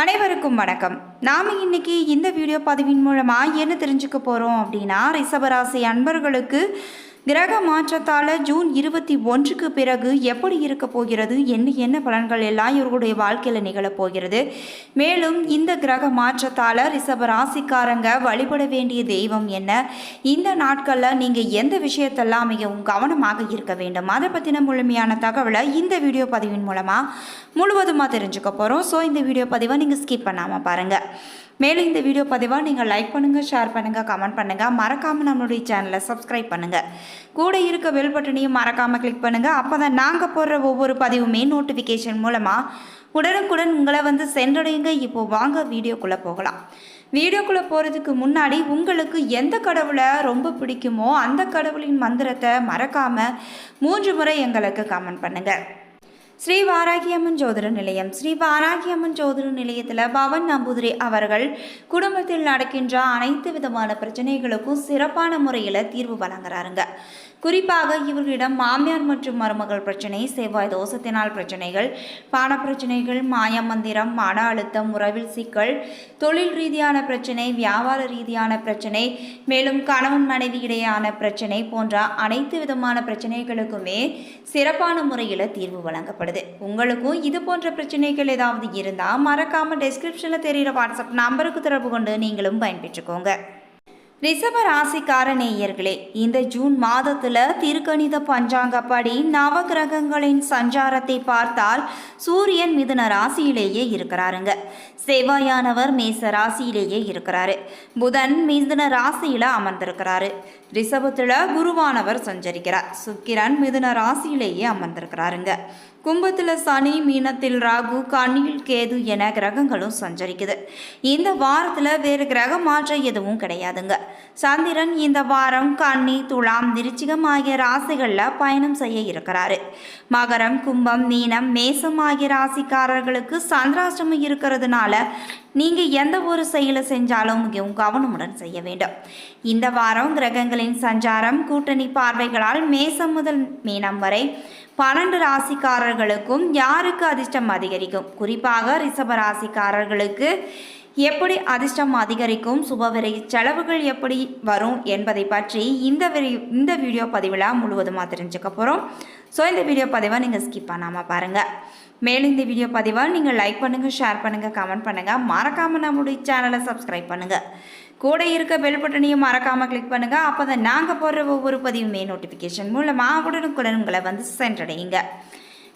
அனைவருக்கும் வணக்கம். நாம் இன்னைக்கு இந்த வீடியோ பதிவின் மூலமாக என்ன தெரிஞ்சுக்க போகிறோம் அப்படின்னா ரிஷபராசி அன்பர்களுக்கு கிரக மாற்றத்தால் ஜூன் இருபத்தி ஒன்றுக்கு பிறகு எப்படி இருக்க போகிறது? என்ன என்ன பலன்கள் எல்லாம் இவர்களுடைய வாழ்க்கையில் நிகழப்போகிறது மேலும் இந்த கிரக மாற்றத்தால் ரிஷப ராசிக்காரங்க வழிபட வேண்டிய தெய்வம் என்ன? இந்த நாட்களில் நீங்கள் எந்த விஷயத்தெல்லாம் மிகவும் கவனமாக இருக்க வேண்டும்? அதை பற்றின முழுமையான தகவலை இந்த வீடியோ பதிவின் மூலமாக முழுவதுமாக தெரிஞ்சுக்க போகிறோம் ஸோ இந்த வீடியோ பதிவை நீங்கள் ஸ்கிப் பண்ணாமல் பாருங்கள் மேலும் இந்த வீடியோ பதிவாக நீங்கள் லைக் பண்ணுங்கள் ஷேர் பண்ணுங்கள் கமெண்ட் பண்ணுங்கள் மறக்காமல் நம்மளுடைய சேனலை சப்ஸ்கிரைப் பண்ணுங்கள் கூட இருக்க பெல் பட்டனையும் மறக்காமல் கிளிக் பண்ணுங்கள் அப்போ தான் நாங்கள் போடுற ஒவ்வொரு பதிவுமே நோட்டிஃபிகேஷன் மூலமாக உடனுக்குடன் உங்களை வந்து சென்றடையுங்க. இப்போ வாங்க வீடியோக்குள்ளே போகலாம். வீடியோக்குள்ளே போகிறதுக்கு முன்னாடி உங்களுக்கு எந்த கடவுளை ரொம்ப பிடிக்குமோ அந்த கடவுளின் மந்திரத்தை மறக்காமல் மூன்று முறை எங்களுக்கு கமெண்ட் பண்ணுங்கள் ஸ்ரீ வாராகியம்மன் ஜோதிட நிலையம். ஸ்ரீ வாராகியம்மன் ஜோதிட நிலையத்தில் பவன் நம்பூதிரி அவர்கள் குடும்பத்தில் நடக்கின்ற அனைத்து விதமான பிரச்சனைகளுக்கும் சிறப்பான முறையில் தீர்வு வழங்குறாருங்க. குறிப்பாக இவர்களிடம் மாமியார் மற்றும் மருமகள் பிரச்சனை செவ்வாய் தோசத்தினால் பிரச்சனைகள் பான பிரச்சனைகள் மாய மந்திரம் மன அழுத்தம் உறவில் சிக்கல் தொழில் ரீதியான பிரச்சனை வியாபார ரீதியான பிரச்சனை மேலும் கணவன் மனைவி இடையான பிரச்சனை போன்ற அனைத்து விதமான பிரச்சனைகளுக்குமே சிறப்பான முறையில் தீர்வு வழங்கப்படுது. உங்களுக்கும் இது போன்ற பிரச்சனைகள் ஏதாவது இருந்தால் மறக்காமல் டெஸ்கிரிப்ஷனில் தெரிகிற வாட்ஸ்அப் நம்பருக்கு தொடர்பு கொண்டு நீங்களும் பயன்பெற்றுக்கோங்க. ரிஷப ராசிக்கார நேயர்களே இந்த ஜூன் மாதத்துல திருக்கணித பஞ்சாங்கப்படி நவகிரகங்களின் சஞ்சாரத்தை பார்த்தால் சூரியன் மிதுன ராசியிலேயே இருக்கிறாருங்க. செவ்வாயானவர் மேச ராசியிலேயே இருக்கிறாரு. புதன் மிதுன ராசியில அமர்ந்திருக்கிறாரு. ரிஷபத்துல குருவானவர் சஞ்சரிக்கிறார். சுக்கிரன் மிதுன ராசியிலேயே அமர்ந்திருக்கிறாருங்க. கும்பத்தில் சனி மீனத்தில் ராகு கண்ணில் கேது என கிரகங்களும் சஞ்சரிக்குது. இந்த வாரத்தில் வேறு கிரக மாற்றம் எதுவும் கிடையாதுங்க. சந்திரன் இந்த வாரம் கன்னி துலாம் விருச்சிகம் ஆகிய ராசிகளில் பயணம் செய்ய இருக்கிறாரு. மகரம் கும்பம் மீனம் மேசம் ஆகிய ராசிக்காரர்களுக்கு சந்திராஷ்டமம் இருக்கிறதுனால நீங்கள் எந்த ஒரு செயலை செஞ்சாலும் மிகவும் கவனமுடன் செய்ய வேண்டும். இந்த வாரம் கிரகங்களின் சஞ்சாரம் கூட்டணி பார்வைகளால் மேசம் முதல் மீனம் வரை பன்னெண்டு ராசிக்காரர்களுக்கும் யாருக்கு அதிர்ஷ்டம் அதிகரிக்கும்? குறிப்பாக ரிஷப ராசிக்காரர்களுக்கு எப்படி அதிர்ஷ்டம் அதிகரிக்கும் சுபவிரை செலவுகள் எப்படி வரும் என்பதை பற்றி இந்த விரி இந்த வீடியோ பதிவில் முழுவதுமாக தெரிஞ்சுக்க போகிறோம் ஸோ இந்த வீடியோ பதிவை நீங்கள் ஸ்கிப் பண்ணாமல் பாருங்கள் மேலும் இந்த வீடியோ பதிவை நீங்கள் லைக் பண்ணுங்கள் ஷேர் பண்ணுங்கள் கமெண்ட் பண்ணுங்கள் மறக்காமல் நம்மளுடைய சேனலை சப்ஸ்கிரைப் பண்ணுங்கள் கூட இருக்க பெல் பட்டனையும் மறக்காமல் கிளிக் பண்ணுங்கள் அப்போ தான் நாங்கள் போடுற ஒவ்வொரு பதிவுமே நோட்டிஃபிகேஷன் மூலமாக உடனுக்குடன் உங்களை வந்து சென்றடையுங்க.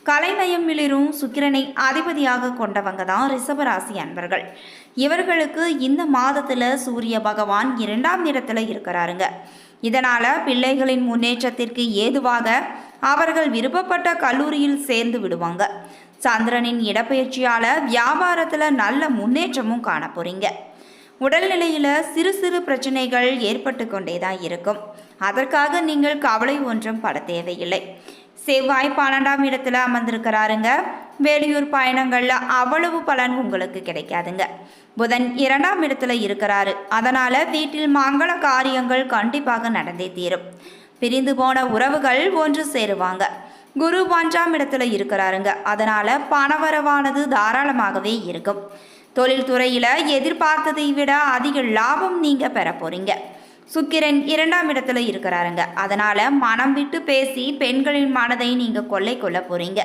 கலைநயம் மிளிரும் சுக்கிரனை அதிபதியாக கொண்டவங்க தான் ரிஷபராசி அன்பர்கள். இவர்களுக்கு இந்த மாதத்தில் சூரிய பகவான் இரண்டாம் இடத்துல இருக்கிறாருங்க. இதனால் பிள்ளைகளின் முன்னேற்றத்திற்கு ஏதுவாக அவர்கள் விருப்பப்பட்ட கல்லூரியில் சேர்ந்து விடுவாங்க. சந்திரனின் இடப்பெயர்ச்சியால் வியாபாரத்தில் நல்ல முன்னேற்றமும் காண போறீங்க. உடல்நிலையில் சிறு சிறு பிரச்சனைகள் ஏற்பட்டு கொண்டே தான் இருக்கும். அதற்காக நீங்கள் கவலை ஒன்றும் பட தேவையில்லை. செவ்வாய் பன்னெண்டாம் இடத்துல அமர்ந்திருக்கிறாருங்க. வெளியூர் பயணங்களில் அவ்வளவு பலன் உங்களுக்கு கிடைக்காதுங்க. புதன் இரண்டாம் இடத்துல இருக்கிறாரு. அதனால வீட்டில் மங்கள காரியங்கள் கண்டிப்பாக நடந்தே தீரும். பிரிந்து போன உறவுகள் ஒன்று சேருவாங்க. குரு பஞ்சாம் இடத்துல இருக்கிறாருங்க. அதனால பணவரவானது தாராளமாகவே இருக்கும். தொழில்துறையில் எதிர்பார்த்ததை விட அதிக லாபம் நீங்க பெற போறீங்க. சுக்கிரன் இரண்டாம் இடத்துல இருக்கிறாருங்க. அதனால மனம் விட்டு பேசி பெண்களின் மனதை நீங்க கொள்ளை கொள்ள போறீங்க.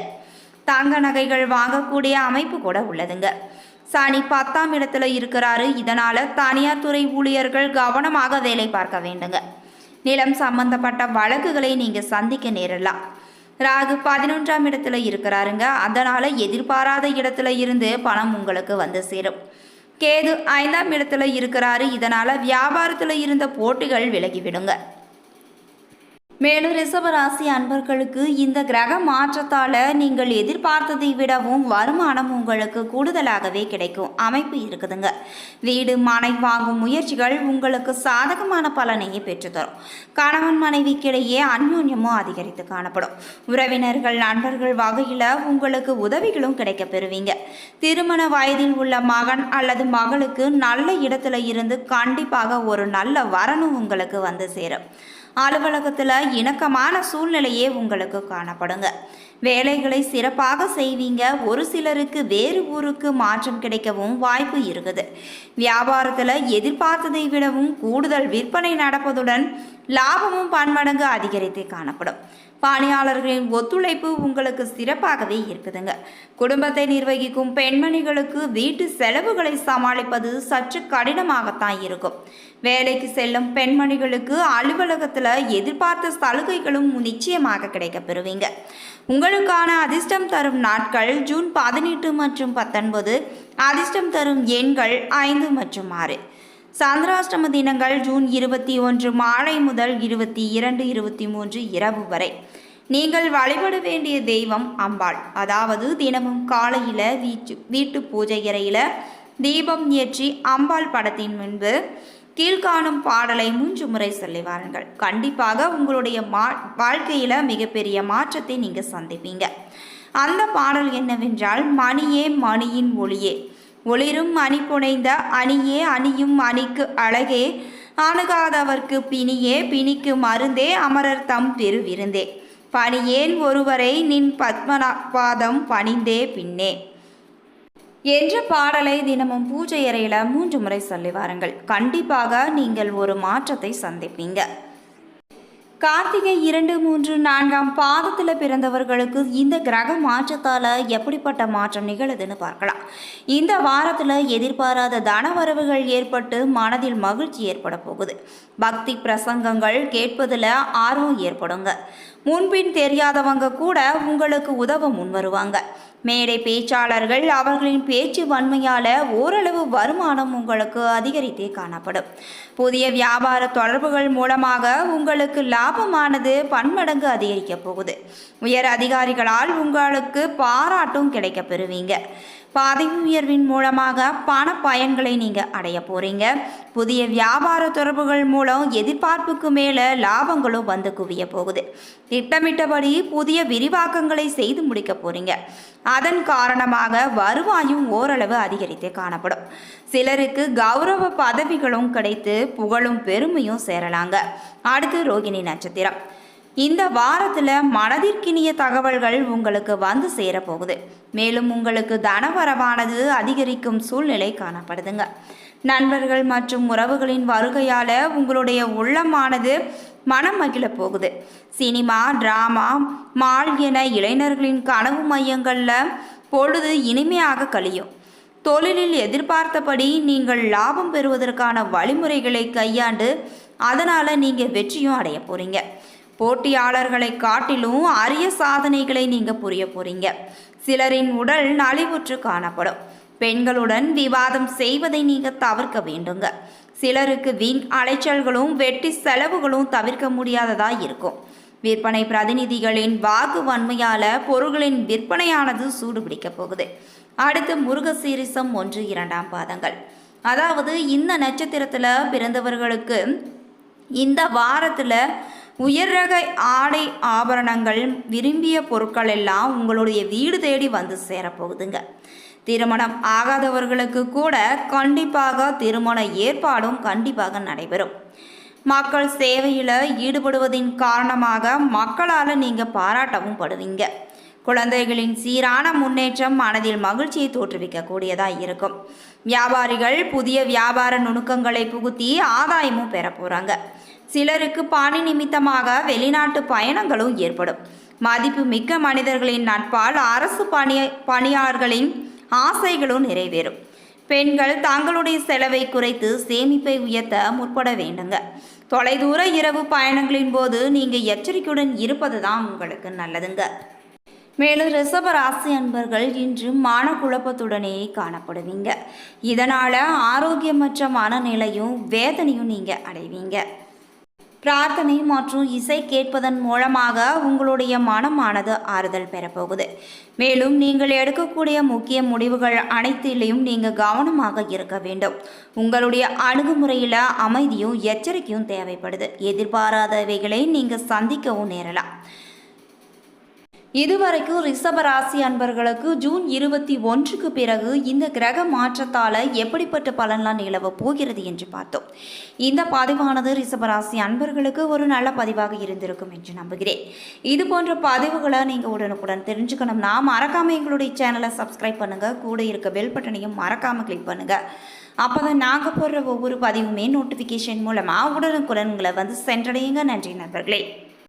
தங்க நகைகள் வாங்கக்கூடிய அமைப்பு கூட உள்ளதுங்க. சனி பத்தாம் இடத்துல இருக்கிறாரு. இதனால தனியார் துறை ஊழியர்கள் கவனமாக வேலை பார்க்க வேண்டுங்க. நிலம் சம்பந்தப்பட்ட வழக்குகளை நீங்க சந்திக்க நேரலாம் ராகு பதினொன்றாம் இடத்துல இருக்கிறாருங்க. அதனால எதிர்பாராத இடத்துல இருந்து பணம் உங்களுக்கு வந்து சேரும். கேது ஐந்தாம் இடத்துல இருக்கிறாரு. இதனால வியாபாரத்தில் இருந்த போட்டிகள் விலகிவிடுங்க. மேலும் ரிஷபராசி அன்பர்களுக்கு இந்த கிரக மாற்றத்தால் நீங்கள் எதிர்பார்த்ததை விடவும் வருமானம் உங்களுக்கு கூடுதலாகவே கிடைக்கும். அமைப்பு இருக்குதுங்க. வீடு மனை வாங்கும் முயற்சிகள் உங்களுக்கு சாதகமான பலனையே பெற்றுத்தரும். கணவன் மனைவிக்கிடையே அந்யோன்யமும் அதிகரித்து காணப்படும். உறவினர்கள் நண்பர்கள் வகையில் உங்களுக்கு உதவிகளும் கிடைக்க பெறுவீங்க. திருமண வயதில் உள்ள மகன் அல்லது மகளுக்கு நல்ல இடத்துல இருந்து கண்டிப்பாக ஒரு நல்ல வரணும் உங்களுக்கு வந்து சேரும். அலுவலகத்தில் இணக்கமான சூழ்நிலையே உங்களுக்கு காணப்படுங்க. வேலைகளை சிறப்பாக செய்வீங்க. ஒரு சிலருக்கு வேறு ஊருக்கு மாற்றம் கிடைக்கவும் வாய்ப்பு இருக்குது. வியாபாரத்தில் எதிர்பார்த்ததை விடவும் கூடுதல் விற்பனை நடப்பதுடன் லாபமும் பன்மடங்கு அதிகரித்தே காணப்படும். பணியாளர்களின் ஒத்துழைப்பு உங்களுக்கு சிறப்பாகவே இருக்குதுங்க. குடும்பத்தை நிர்வகிக்கும் பெண்மணிகளுக்கு வீட்டு செலவுகளை சமாளிப்பது சற்று கடினமாகத்தான் இருக்கும். வேலைக்கு செல்லும் பெண்மணிகளுக்கு அலுவலகத்தில் எதிர்பார்த்த சலுகைகளும் நிச்சயமாக கிடைக்கப் பெறுவீங்க. உங்களுக்கான அதிர்ஷ்டம் தரும் நாட்கள் ஜூன் பதினெட்டு மற்றும் பத்தொன்பது அதிர்ஷ்டம் தரும் எண்கள் ஐந்து மற்றும் ஆறு. சந்திராஷ்டம தினங்கள் ஜூன் இருபத்தி ஒன்று மாலை முதல் இருபத்தி இரண்டு இருபத்தி மூன்று இரவு வரை. நீங்கள் வழிபட வேண்டிய தெய்வம் அம்பாள். அதாவது தினமும் காலையில் வீச்சு வீட்டு பூஜை அறையில் தீபம் ஏற்றி அம்பாள் படத்தின் முன்பு கீழ்காணும் பாடலை மூன்று முறை சொல்லி வாருங்கள். கண்டிப்பாக உங்களுடைய மா வாழ்க்கையில் மிகப்பெரிய மாற்றத்தை நீங்கள் சந்திப்பீங்க. அந்த பாடல் என்னவென்றால் மணியே மணியின் ஒளியே. ஒளிரும் அணி புனைந்த அணியே அணியும் அணிக்கு அழகே. அணுகாதவர்க்கு பிணியே பிணிக்கு மருந்தே அமரர் தம் பெருவிருந்தே. பணியேன் ஒருவரை நின் பத்மநாபாதம் பணிந்தே பின்னே. என்ற பாடலை தினமும் பூஜை அறையில் மூன்று முறை சொல்லி வாருங்கள். கண்டிப்பாக நீங்கள் ஒரு மாற்றத்தை சந்திப்பீங்க. கார்த்திகை இரண்டு மூன்று நான்காம் பாதத்தில் பிறந்தவர்களுக்கு இந்த கிரக மாற்றத்தால் எப்படிப்பட்ட மாற்றம் நிகழுதுன்னு பார்க்கலாம். இந்த வாரத்தில் எதிர்பாராத தனவரவுகள் ஏற்பட்டு மனதில் மகிழ்ச்சி ஏற்பட போகுது. பக்தி பிரசங்கங்கள் கேட்பதில் ஆர்வம் ஏற்படுங்க. முன்பின் தெரியாதவங்க கூட உங்களுக்கு உதவ முன் வருவாங்க மேடை பேச்சாளர்கள் அவர்களின் பேச்சு வன்மையால் ஓரளவு வருமானம் உங்களுக்கு அதிகரித்தே காணப்படும். புதிய வியாபார தொடர்புகள் மூலமாக உங்களுக்கு லாபமானது பன்மடங்கு அதிகரிக்கப் போகுது. உயர் அதிகாரிகளால் உங்களுக்கு பாராட்டும் கிடைக்கப் பெறுவீங்க. பதவி உயர்வின் மூலமாக பண பயன்களை நீங்கள் அடைய போகிறீங்க புதிய வியாபார தொடர்புகள் மூலம் எதிர்பார்ப்புக்கு மேலே லாபங்களும் வந்து குவிய போகுது. திட்டமிட்டபடி புதிய விரிவாக்கங்களை செய்து முடிக்க போகிறீங்க அதன் காரணமாக வருவாயும் ஓரளவு அதிகரித்தே காணப்படும். சிலருக்கு கௌரவ பதவிகளும் கிடைத்து புகழும் பெருமையும் சேரலாங்க. அடுத்து ரோகிணி நட்சத்திரம். இந்த வாரத்தில் மனதிற்கினிய தகவல்கள் உங்களுக்கு வந்து சேரப்போகுது. மேலும் உங்களுக்கு தனவரவானது அதிகரிக்கும் சூழ்நிலை காணப்படுதுங்க. நண்பர்கள் மற்றும் உறவுகளின் வருகையால் உங்களுடைய உள்ளமானது மனம் மகிழ போகுது. சினிமா டிராமா மால் என இளைஞர்களின் கனவு மையங்களில் பொழுது இனிமையாக கழியும். தொழிலில் எதிர்பார்த்தபடி நீங்கள் லாபம் பெறுவதற்கான வழிமுறைகளை கையாண்டு அதனால் நீங்கள் வெற்றியும் அடைய போகிறீங்க போட்டியாளர்களை காட்டிலும் அரிய சாதனைகளை நீங்கள் புரிய போகிறீங்க சிலரின் உடல் நலிவுற்று காணப்படும். பெண்களுடன் விவாதம் செய்வதை நீங்கள் தவிர்க்க வேண்டுங்க. சிலருக்கு வீண் அலைச்சல்களும் வெட்டி செலவுகளும் தவிர்க்க முடியாததா இருக்கும். விற்பனை பிரதிநிதிகளின் வாக்கு வன்மையால பொருள்களின் விற்பனையானது சூடுபிடிக்க போகுது. அடுத்து முருகசீரிசம் ஒன்று இரண்டாம் பாதங்கள். அதாவது இந்த நட்சத்திரத்தில் பிறந்தவர்களுக்கு இந்த வாரத்தில் உயர் ரக ஆடை ஆபரணங்கள் விரும்பிய பொருட்கள் எல்லாம் உங்களுடைய வீடு தேடி வந்து சேரப்போகுதுங்க திருமணம் ஆகாதவர்களுக்கு கூட கண்டிப்பாக திருமண ஏற்பாடும் கண்டிப்பாக நடைபெறும். மக்கள் சேவையில் ஈடுபடுவதின் காரணமாக மக்களால் நீங்கள் பாராட்டவும் படுவீங்க. குழந்தைகளின் சீரான முன்னேற்றம் மனதில் மகிழ்ச்சியை தோற்றுவிக்கக்கூடியதாக இருக்கும். வியாபாரிகள் புதிய வியாபார நுணுக்கங்களை புகுத்தி ஆதாயமும் பெற போகிறாங்க சிலருக்கு பணி நிமித்தமாக வெளிநாட்டு பயணங்களும் ஏற்படும். மதிப்பு மிக்க மனிதர்களின் நட்பால் அரசு பணி பணியாளர்களின் ஆசைகளும் நிறைவேறும். பெண்கள் தங்களுடைய செலவை குறைத்து சேமிப்பை உயர்த்த முற்பட வேண்டுங்க. தொலைதூர இரவு பயணங்களின் போது நீங்கள் எச்சரிக்கையுடன் இருப்பது தான் உங்களுக்கு நல்லதுங்க. மேலும் ரிஷப ராசி அன்பர்கள் இன்று மனக்குழப்பத்துடனே காணப்படுவீங்க. இதனால் ஆரோக்கியமற்ற மனநிலையும் வேதனையும் நீங்கள் அடைவீங்க. பிரார்த்தனை மற்றும் இசை கேட்பதன் மூலமாக உங்களுடைய மனமானது ஆறுதல் பெறப்போகுது. மேலும் நீங்கள் எடுக்கக்கூடிய முக்கிய முடிவுகள் அனைத்திலையும் நீங்கள் கவனமாக இருக்க வேண்டும். உங்களுடைய அணுகுமுறையில் அமைதியும் எச்சரிக்கையும் தேவைப்படுது. எதிர்பாராதவைகளை நீங்கள் சந்திக்கவும் நேரலாம். இதுவரைக்கும் ரிஷபராசி அன்பர்களுக்கு ஜூன் இருபத்தி ஒன்றுக்கு பிறகு இந்த கிரக மாற்றத்தால் எப்படிப்பட்ட பலன்லாம் நிலவ போகிறது என்று பார்த்தோம். இந்த பதிவானது ரிஷபராசி அன்பர்களுக்கு ஒரு நல்ல பதிவாக இருந்திருக்கும் என்று நம்புகிறேன். இது போன்ற பதிவுகளை நீங்கள் உடனுக்குடன் தெரிஞ்சுக்கணும்னா மறக்காமல் எங்களுடைய சேனலை சப்ஸ்கிரைப் பண்ணுங்கள் கூட இருக்க பெல் பட்டனையும் மறக்காமல் கிளிக் பண்ணுங்கள் அப்போ தான் நாங்கள் போடுற ஒவ்வொரு பதிவுமே நோட்டிஃபிகேஷன் மூலமாக உடனுக்குடன் உங்களை வந்து சென்றடையுங்க. நன்றி நண்பர்களே.